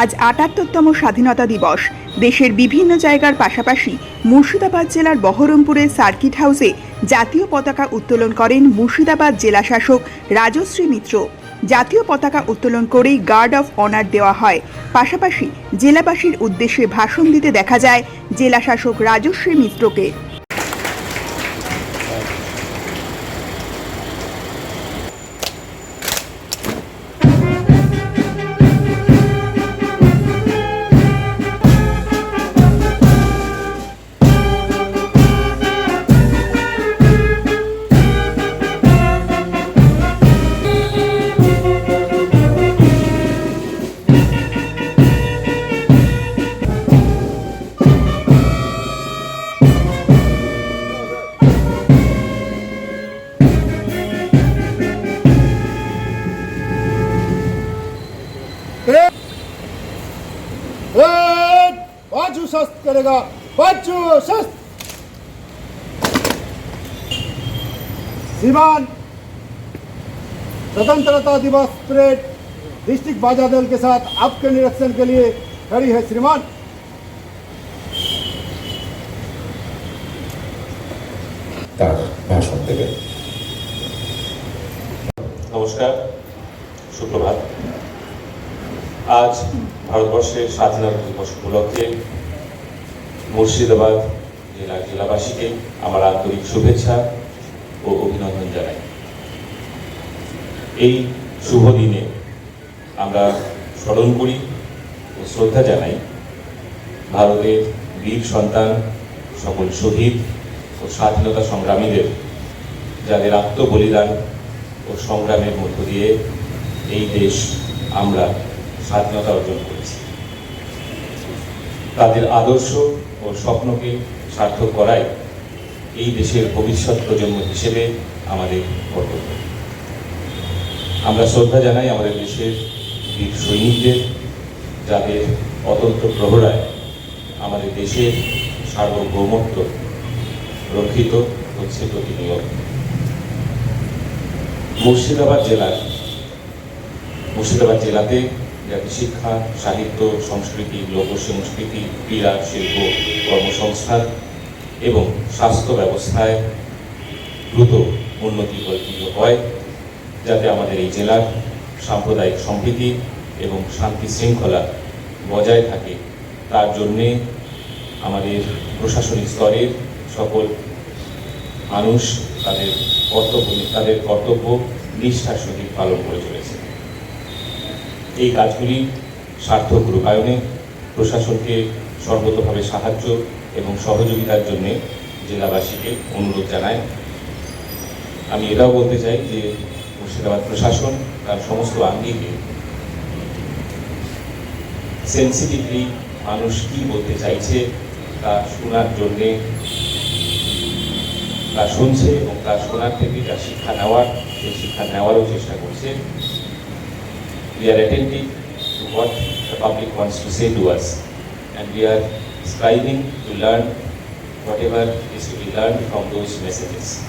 আজ আটাত্তরতম স্বাধীনতা দিবস। দেশের বিভিন্ন জায়গার পাশাপাশি মুর্শিদাবাদ জেলার বহরমপুরের সার্কিট হাউসে জাতীয় পতাকা উত্তোলন করেন মুর্শিদাবাদ জেলা শাসক রাজশ্রী মিত্র। জাতীয় পতাকা উত্তোলন করেই গার্ড অফ অনার দেওয়া হয়। পাশাপাশি জেলাবাসীর উদ্দেশ্যে ভাষণ দিতে দেখা যায় জেলা শাসক রাজশ্রী মিত্রকে। एक बाजू शस्त्र करेगा बाजू शस्त्र श्रीमान स्वतंत्रता दिवस परेड डिस्ट्रिक्ट बाजा दल के साथ आपके निरीक्षण के लिए खड़ी है श्रीमान তার ভাষণ দেবেন নমস্কার সুপ্রভাত আজ ভারতবর্ষের স্বাধীনতা দিবস উপলক্ষে মুর্শিদাবাদ জেলার জেলাবাসীকে আমার আন্তরিক শুভেচ্ছা ও অভিনন্দন জানাই। এই শুভ দিনে আমরা স্মরণ করি ও শ্রদ্ধা জানাই ভারতের বীর সন্তান, সকল শহীদ ও স্বাধীনতা সংগ্রামীদের, যাদের আত্মবলিদান ও সংগ্রামের মধ্য দিয়ে এই দেশ আমরা স্বাধীনতা অর্জন করেছি। তাদের আদর্শ ও স্বপ্নকে সার্থক করাই এই দেশের ভবিষ্যৎ প্রজন্ম হিসেবে আমাদের কর্তব্য। আমরা শ্রদ্ধা জানাই আমাদের দেশের বীর সৈনিকদের, যাদের অতন্ত্র প্রহরায় আমাদের দেশের সার্বভৌমত্ব রক্ষিত হচ্ছে প্রতিনিয়ত। মুর্শিদাবাদ জেলার, মুর্শিদাবাদ জেলাতে শিক্ষা, সাহিত্য, সংস্কৃতি লোক সংস্কৃতি ক্রীড়া, শিল্প, কর্মসংস্থান এবং স্বাস্থ্য ব্যবস্থায় দ্রুত উন্নতি কল্পিত হয় যাতে আমাদের এই জেলার সাম্প্রদায়িক সম্প্রীতি এবং শান্তি শৃঙ্খলা বজায় থাকে। তার জন্যে আমাদের প্রশাসনিক স্তরের সকল মানুষ তাদের কর্তব্য তাদের কর্তব্য নিষ্ঠার সহিত পালন করে চলেছে। এই কাজগুলি সার্থক রূপায়ণে প্রশাসনকে সর্বতভাবে সাহায্য এবং সহযোগিতার জন্যে জেলাবাসীকে অনুরোধ জানায়। আমি এটাও বলতে চাই যে মুর্শিদাবাদ প্রশাসন তার সমস্ত আঙ্গিকে সেন্সিটিভলি মানুষ কি বলতে চাইছে তা শোনার জন্যে, তা শুনছে এবং তা শোনার থেকে যা শিক্ষা নেওয়ার, সেই শিক্ষা নেওয়ারও চেষ্টা করছে। We are attentive to what the public wants to say to us and we are striving to learn whatever is to be learned from those messages.